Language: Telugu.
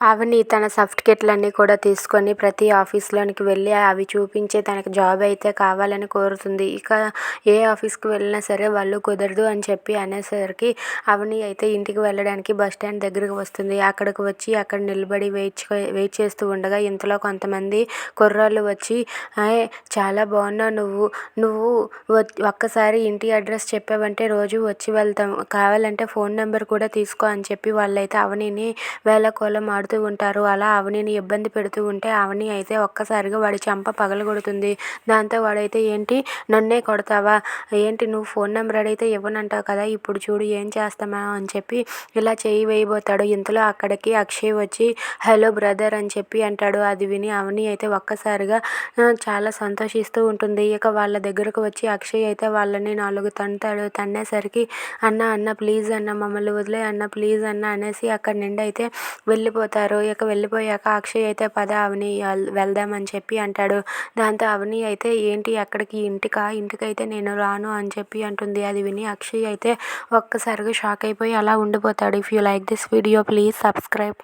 అవని తన సర్టిఫికెట్లన్నీ కూడా తీసుకొని ప్రతి ఆఫీస్లోనికి వెళ్ళి అవి చూపించి తనకి జాబ్ అయితే కావాలని కోరుతుంది. ఇక ఏ ఆఫీస్కి వెళ్ళినా సరే వాళ్ళు కుదరదు అని చెప్పి అనేసరికి అవని అయితే ఇంటికి వెళ్ళడానికి బస్ స్టాండ్ దగ్గరకు వస్తుంది. అక్కడికి వచ్చి అక్కడ నిలబడి వెయిట్ వెయిట్ చేస్తూ ఉండగా ఇంతలో కొంతమంది కుర్రాళ్ళు వచ్చి చాలా బాగున్నావు నువ్వు. నువ్వు ఒక్కసారి ఇంటి అడ్రస్ చెప్పావంటే రోజు వచ్చి వెళ్తాం. కావాలంటే ఫోన్ నెంబర్ కూడా తీసుకో అని చెప్పి వాళ్ళైతే అవనిని వేళకోళం ఆడుతూ ఉంటారు. అలా అవనిని ఇబ్బంది పెడుతూ ఉంటే అవని అయితే ఒక్కసారిగా వాడి చెంప పగలగొడుతుంది. దాంతో వాడైతే ఏంటి? నన్నే కొడతావా? ఏంటి? నువ్వు ఫోన్ నెంబర్ అడిగితే ఇవ్వనంటావు కదా? ఇప్పుడు చూడు ఏం చేస్తామా? అని చెప్పి ఇలా చేయి వేయబోతాడు. ఇంతలో అక్కడికి అక్షయ్ వచ్చి హలో బ్రదర్ అని చెప్పి అంటాడు. అది విని అవని అయితే ఒక్కసారిగా చాలా సంతోషిస్తూ ఉంటుంది. ఇక వాళ్ళ దగ్గరకు వచ్చి అక్షయ్ అయితే వాళ్ళని నాలుగు తంటాడు తన్నేసరికి అన్న అన్న ప్లీజ్ అన్న మమ్మల్ని వదిలే అన్న ప్లీజ్ అన్న అనేసి అక్కడ నుండి అయితే వెళ్ళిపోతాడు. వెళ్ళిపోతారు ఇక వెళ్ళిపోయాక అక్షయ్ అయితే పద అవని వెళ్దామని చెప్పి అంటాడు. దాంతో అవని అయితే ఏంటి? ఎక్కడికి ఇంటికా? ఇంటికైతే నేను రాను అని చెప్పి అంటుంది. అది విని అక్షయ్ అయితే ఒక్కసారిగా షాక్ అయిపోయి అలా ఉండిపోతాడు. If you like this video please subscribe